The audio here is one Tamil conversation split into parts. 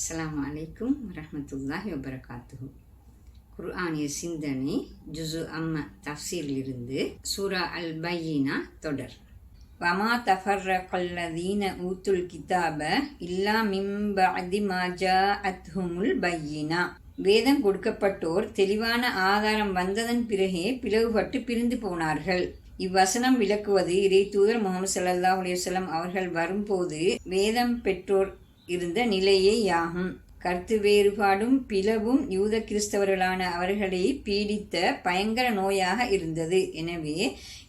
அஸ்லாம் அலைக்கும் வரமத்துல்லாஹி வபரகாத்து குர்ஆனிய சிந்தனை ஜுசு அம்ம தஃசீரிலிருந்து சூரா அல் பையினா தொடர் வமா தஃபர்ரகல்லதீன ஊத்துல் கிதாப இல்லா மிம் மாஜா அத்ஹுமுல் பையினா வேதம் கொடுக்கப்பட்டோர் தெளிவான ஆதாரம் வந்ததன் பிறகே பிளவுபட்டு பிரிந்து போனார்கள். இவ்வசனம் விளக்குவது இறை தூதர் முகமது ஸல்லல்லாஹு அலைஹி அவர்கள் வரும்போது வேதம் பெற்றோர் இருந்த நிலையே யாகும். கருத்து வேறுபாடும் பிளவும் யூத கிறிஸ்தவர்களான அவர்களை பீடித்த பயங்கர நோயாக இருந்தது. எனவே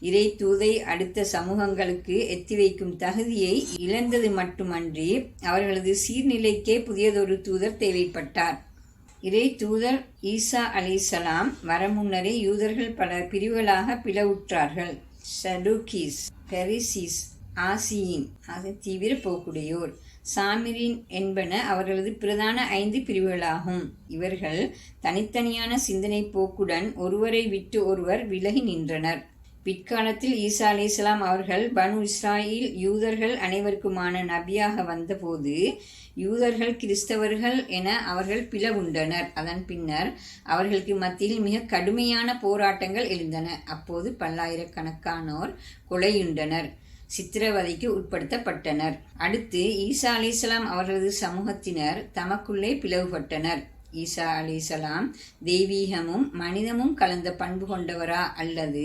இறை தூதை அடுத்த சமூகங்களுக்கு எத்தி வைக்கும் தகுதியை இழந்தது மட்டுமன்றி அவர்களது சீர்நிலைக்கே புதியதொரு தூதர் தேவைப்பட்டார். இறை தூதர் ஈசா அலிசலாம் வர முன்னரே யூதர்கள் பல பிரிவுகளாக பிளவுற்றார்கள். சடுகீஸ் பெரிசிஸ் ஆசியின் ஆக தீவிர போக்குடையோர் சாமிரின் என்பன அவர்களது பிரதான ஐந்து பிரிவுகளாகும். இவர்கள் தனித்தனியான சிந்தனை போக்குடன் ஒருவரை விட்டு ஒருவர் விலகி நின்றனர். பிற்காலத்தில் ஈசா அலிஸ்லாம் அவர்கள் பனு இஸ்ராயில் யூதர்கள் அனைவருக்குமான நபியாக வந்தபோது யூதர்கள் கிறிஸ்தவர்கள் என அவர்கள் பிளவுண்டனர். அதன் பின்னர் அவர்களுக்கு மத்தியில் மிக கடுமையான போராட்டங்கள் எழுந்தன. அப்போது பல்லாயிரக்கணக்கானோர் கொலையுண்டனர். சித்திரவதைக்கு உட்படுத்தப்பட்டனர். அடுத்து ஈசா அலிசலாம் அவர்களது சமூகத்தினர் தமக்குள்ளே பிளவுபட்டனர். ஈசா அலிசலாம் தெய்வீகமும் மனிதமும் கலந்த பண்பு கொண்டவரா அல்லது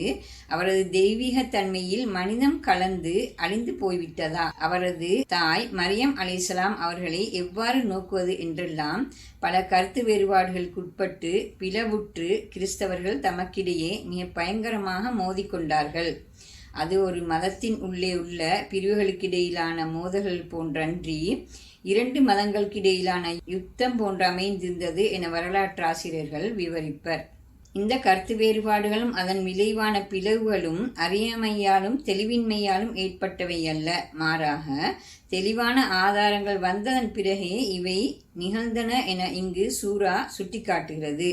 அவரது தெய்வீக தன்மையில் மனிதம் கலந்து அழிந்து போய்விட்டதா? அவரது தாய் மரியம் அலிசலாம் அவர்களை எவ்வாறு நோக்குவது என்றெல்லாம் பல கருத்து வேறுபாடுகளுக்குட்பட்டு பிளவுற்று கிறிஸ்தவர்கள் தமக்கிடையே மிக பயங்கரமாக மோதிக்கொண்டார்கள். அது ஒரு மதத்தின் உள்ளே உள்ள பிரிவுகளுக்கிடையிலான மோதல்கள் போன்றன்றி இரண்டு மதங்களுக்கிடையிலான யுத்தம் போன்று அமைந்திருந்தது என வரலாற்றாசிரியர்கள் விவரிப்பர். இந்த கருத்து வேறுபாடுகளும் அதன் விளைவான பிளவுகளும் அறியாமையாலும் தெளிவின்மையாலும் ஏற்பட்டவை அல்ல. மாறாக தெளிவான ஆதாரங்கள் வந்ததன் பிறகே இவை நிகழ்ந்தன என இங்கு சூரா சுட்டிக்காட்டுகிறது.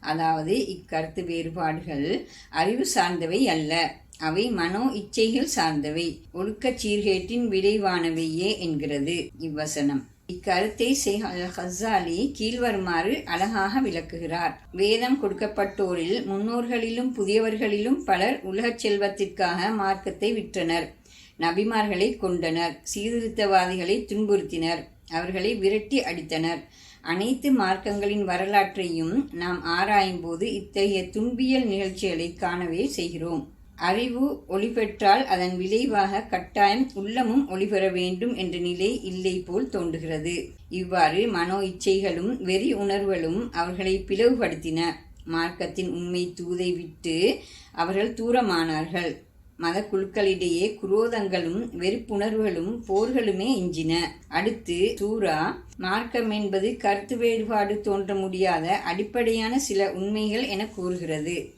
அதாவது இக்கருத்து வேறுபாடுகள் அறிவு சார்ந்தவை அல்ல. அவை மனோ இச்சைகள் சார்ந்தவை. ஒழுக்கச் சீர்கேட்டின் விளைவானவையே என்கிறது இவ்வசனம். இக்கருத்தை ஷேக் அல் ஹசாலி கீழ்வருமாறு அழகாக விளக்குகிறார். வேதம் கொடுக்கப்பட்டோரில் முன்னோர்களிலும் புதியவர்களிலும் பலர் உலகச் செல்வத்திற்காக மார்க்கத்தை விற்றனர். நபிமார்களை கொண்டனர். சீர்திருத்தவாதிகளை துன்புறுத்தினர். அவர்களை விரட்டி அடித்தனர். அனைத்து மார்க்கங்களின் வரலாற்றையும் நாம் ஆராயும்போது இத்தகைய துன்பியல் நிகழ்ச்சிகளை காணவே செய்கிறோம். அறிவு ஒளிபெற்றால் அதன் விளைவாக கட்டாயம் உள்ளமும் ஒளிபெற வேண்டும் என்ற நிலை இல்லை போல் தோன்றுகிறது. இவ்வாறு மனோ இச்சைகளும் வெறி உணர்வுகளும் அவர்களை பிளவுபடுத்தின. மார்க்கத்தின் உண்மை தூதை விட்டு அவர்கள் தூரமானார்கள். மத குழுக்களிடையே குரோதங்களும் வெறுப்புணர்வுகளும் போர்களுமே எஞ்சின. அடுத்து சூரா மார்க்கம் என்பது கருத்து வேறுபாடு தோன்ற முடியாத அடிப்படையான சில உண்மைகள் என கூறுகிறது.